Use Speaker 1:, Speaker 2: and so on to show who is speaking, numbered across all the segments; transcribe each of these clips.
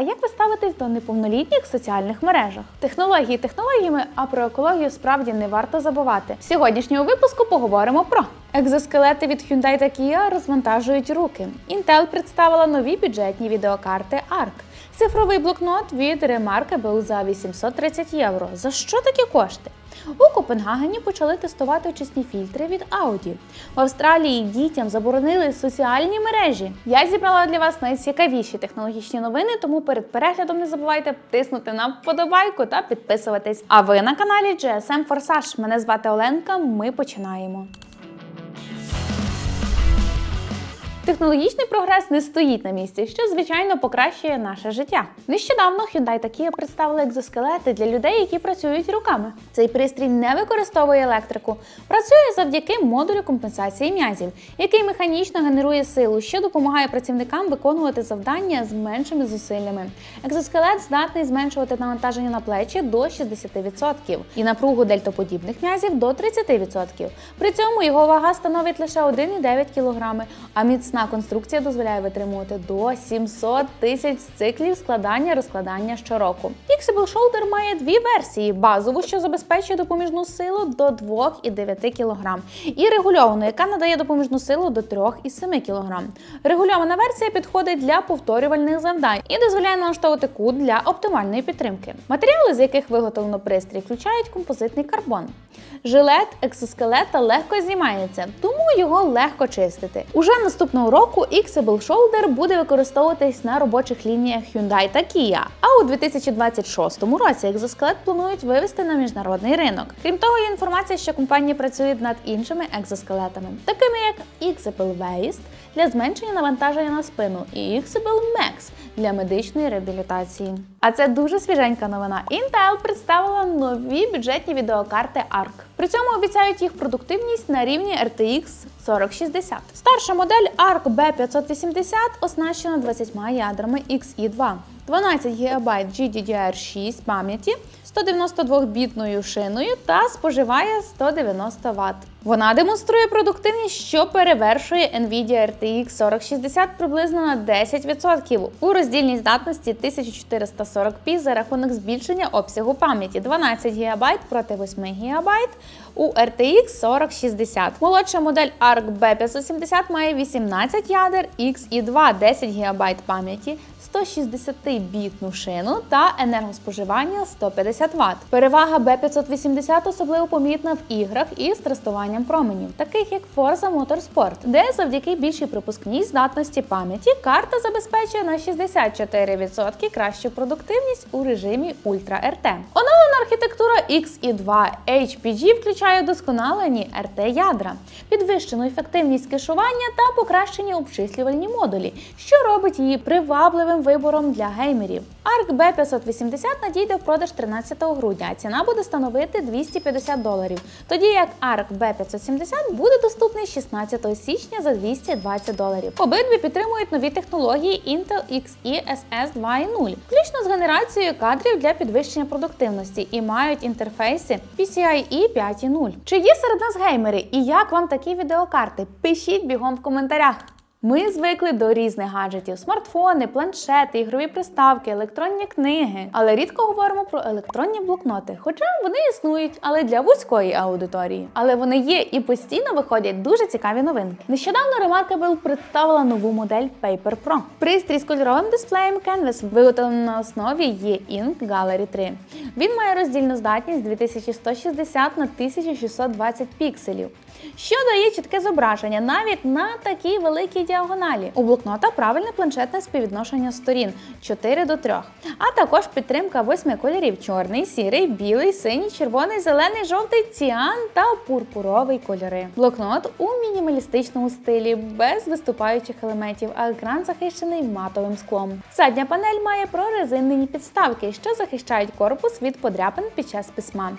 Speaker 1: А як ви ставитесь до неповнолітніх соціальних мережах? Технології технологіями, а про екологію справді не варто забувати. В сьогоднішньому випуску поговоримо про екзоскелети від Hyundai та Kia розвантажують руки. Intel представила нові бюджетні відеокарти ARC. Цифровий блокнот від Remarkable за 830 євро. За що такі кошти? У Копенгагені почали тестувати очисні фільтри від Audi. В Австралії дітям заборонили соціальні мережі. Я зібрала для вас найцікавіші технологічні новини, тому перед переглядом не забувайте тиснути на вподобайку та підписуватись. А ви на каналі GSM Forsage. Мене звати Оленка. Ми починаємо. Технологічний прогрес не стоїть на місці, що звичайно покращує наше життя. Нещодавно Hyundai Kia представили екзоскелети для людей, які працюють руками. Цей пристрій не використовує електрику, працює завдяки модулю компенсації м'язів, який механічно генерує силу, що допомагає працівникам виконувати завдання з меншими зусиллями. Екзоскелет здатний зменшувати навантаження на плечі до 60% і напругу дельтоподібних м'язів до 30%. При цьому його вага становить лише 1,9 кг, а міцна конструкція дозволяє витримувати до 700 тисяч циклів складання розкладання щороку. Flexible Shoulder має дві версії: базову, що забезпечує допоміжну силу до 2,9 кг, і регульовану, яка надає допоміжну силу до 3,7 кг. Регульована версія підходить для повторювальних завдань і дозволяє налаштовувати кут для оптимальної підтримки. Матеріали, з яких виготовлено пристрій, включають композитний карбон. Жилет екзоскелета легко знімається, тому його легко чистити. Уже наступного року Xable Shoulder буде використовуватись на робочих лініях Hyundai та Kia. А у 2026 році екзоскелет планують вивести на міжнародний ринок. Крім того, є інформація, що компанії працюють над іншими екзоскелетами, такими як Xable Waist для зменшення навантаження на спину і Xable Max для медичної реабілітації. А це дуже свіженька новина. Intel представила нові бюджетні відеокарти ARC. При цьому обіцяють їх продуктивність на рівні RTX 4060. Старша модель ARC B580 оснащена 20 ядрами XE2, 12 ГБ GDDR6 пам'яті, 192-бітною шиною та споживає 190 Вт. Вона демонструє продуктивність, що перевершує Nvidia RTX 4060 приблизно на 10%. У роздільній здатності 1440p за рахунок збільшення обсягу пам'яті 12 ГБ проти 8 ГБ у RTX 4060. Молодша модель ARC B570 має 18 ядер XE2, 10 ГБ пам'яті. 160-бітну шину та енергоспоживання 150 Вт. Перевага B580 особливо помітна в іграх із тестуванням променів, таких як Forza Motorsport, де завдяки більшій пропускній здатності пам'яті карта забезпечує на 64% кращу продуктивність у режимі Ultra RT. Архітектура XE2 HPG включає досконалені RT ядра, підвищену ефективність кешування та покращені обчислювальні модулі, що робить її привабливим вибором для геймерів. ARC B580 надійде в продаж 13 грудня, ціна буде становити 250 доларів, тоді як ARC B570 буде доступний 16 січня за 220 доларів. Обидві підтримують нові технології Intel Xe SS 2.0, включно з генерацією кадрів для підвищення продуктивності і мають інтерфейси PCIe 5.0. Чи є серед нас геймери і як вам такі відеокарти? Пишіть бігом в коментарях. Ми звикли до різних гаджетів: смартфони, планшети, ігрові приставки, електронні книги. Але рідко говоримо про електронні блокноти. Хоча вони існують, але для вузької аудиторії. Але вони є і постійно виходять дуже цікаві новинки. Нещодавно Remarkable представила нову модель Paper Pro. Пристрій з кольоровим дисплеєм Canvas виготовлений на основі E-Ink Gallery 3. Він має роздільну здатність 2160 на 1620 пікселів, що дає чітке зображення навіть на такій великій діагоналі. У блокнота правильне планшетне співвідношення сторін 4 до 3, а також підтримка восьми кольорів: чорний, сірий, білий, синій, червоний, зелений, жовтий, ціан та пурпуровий кольори. Блокнот у мінімалістичному стилі, без виступаючих елементів, а екран захищений матовим склом. Задня панель має прорезинені підставки, що захищають корпус від подряпин під час письма.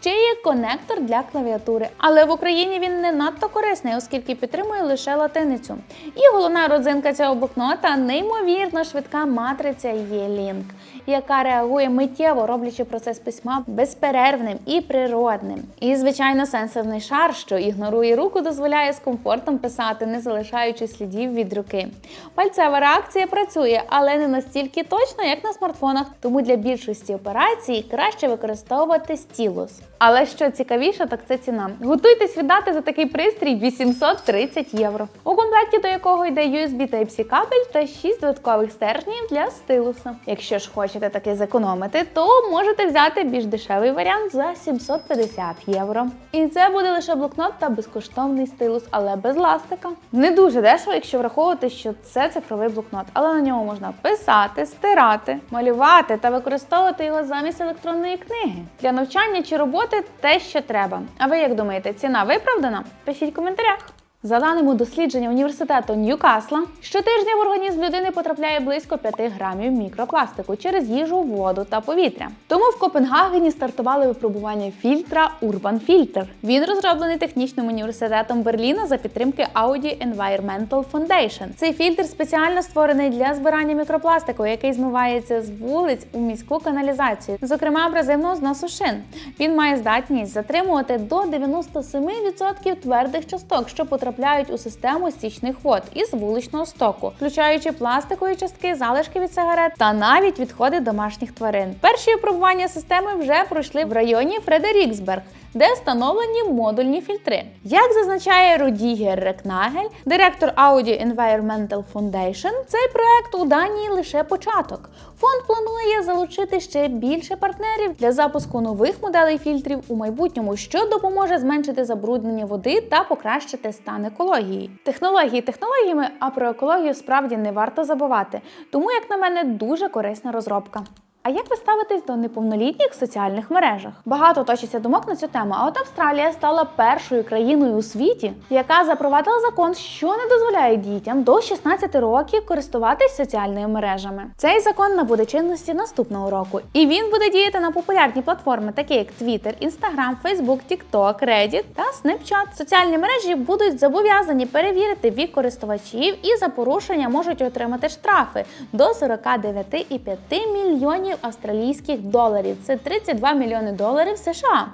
Speaker 1: Ще є конектор для клавіатури, але в Україні він він не надто корисний, оскільки підтримує лише латиницю. І головна родзинка цього блокнота неймовірно швидка матриця E-Link, яка реагує миттєво, роблячи процес письма безперервним і природним. І, звичайно, сенсорний шар, що ігнорує руку, дозволяє з комфортом писати, не залишаючи слідів від руки. Пальцева реакція працює, але не настільки точно, як на смартфонах, тому для більшості операцій краще використовувати стілус. Але що цікавіше, так це ціна. Готуйтесь віддати за такий пристрій 830 євро, у комплекті до якого йде USB Type-C кабель та 6 додаткових стержнів для стилуса. Якщо ж хочете таки зекономити, то можете взяти більш дешевий варіант за 750 євро. І це буде лише блокнот та безкоштовний стилус, але без ластика. Не дуже дешево, якщо враховувати, що це цифровий блокнот, але на ньому можна писати, стирати, малювати та використовувати його замість електронної книги. Для навчання чи роботи те, що треба. А ви як думаєте, ціна виправдана? Пишіть в коментарях. За даними дослідження університету Ньюкасла, щотижня в організм людини потрапляє близько 5 грамів мікропластику через їжу, воду та повітря. Тому в Копенгагені стартували випробування фільтра Urban Filter. Він розроблений технічним університетом Берліна за підтримки Audi Environmental Foundation. Цей фільтр спеціально створений для збирання мікропластику, який змивається з вулиць у міську каналізацію, зокрема абразивного зносу шин. Він має здатність затримувати до 97% твердих часток, що потрапляють у систему стічних вод із вуличного стоку, включаючи пластикові частки, залишки від сигарет та навіть відходи домашніх тварин. Перші випробування системи вже пройшли в районі Фредеріксберг. Де встановлені модульні фільтри. Як зазначає Рудігер Рекнагель, директор Audi Environmental Foundation, цей проект у Данії лише початок. Фонд планує залучити ще більше партнерів для запуску нових моделей фільтрів у майбутньому, що допоможе зменшити забруднення води та покращити стан екології. Технології технологіями, а про екологію справді не варто забувати. Тому, як на мене, дуже корисна розробка. А як ви ставитесь до неповнолітніх в соціальних мережах? Багато точиться думок на цю тему. А от Австралія стала першою країною у світі, яка запровадила закон, що не дозволяє дітям до 16 років користуватись соціальними мережами. Цей закон набуде чинності наступного року, і він буде діяти на популярні платформи, такі як Twitter, Instagram, Facebook, TikTok, Reddit та Snapchat. Соціальні мережі будуть зобов'язані перевірити вік користувачів і за порушення можуть отримати штрафи до 49,5 мільйонів австралійських доларів. Це 32 мільйони доларів США.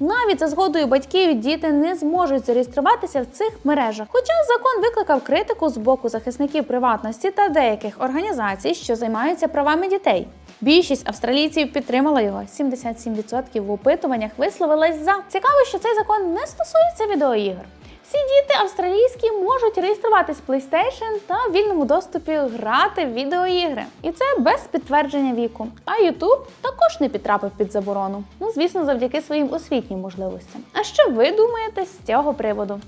Speaker 1: Навіть за згодою батьків діти не зможуть зареєструватися в цих мережах. Хоча закон викликав критику з боку захисників приватності та деяких організацій, що займаються правами дітей. Більшість австралійців підтримала його. 77% в опитуваннях висловились за. Цікаво, що цей закон не стосується відеоігр. Всі діти австралійські можуть реєструватись в PlayStation та в вільному доступі грати в відеоігри. І це без підтвердження віку. А YouTube також не підтрапив під заборону. Ну, звісно, завдяки своїм освітнім можливостям. А що ви думаєте з цього приводу?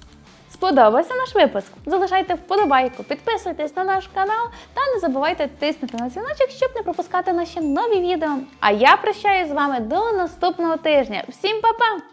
Speaker 1: Сподобався наш випуск? Залишайте вподобайку, підписуйтесь на наш канал та не забувайте тиснути на дзвіночок, щоб не пропускати наші нові відео. А я прощаюсь з вами до наступного тижня. Всім па-па!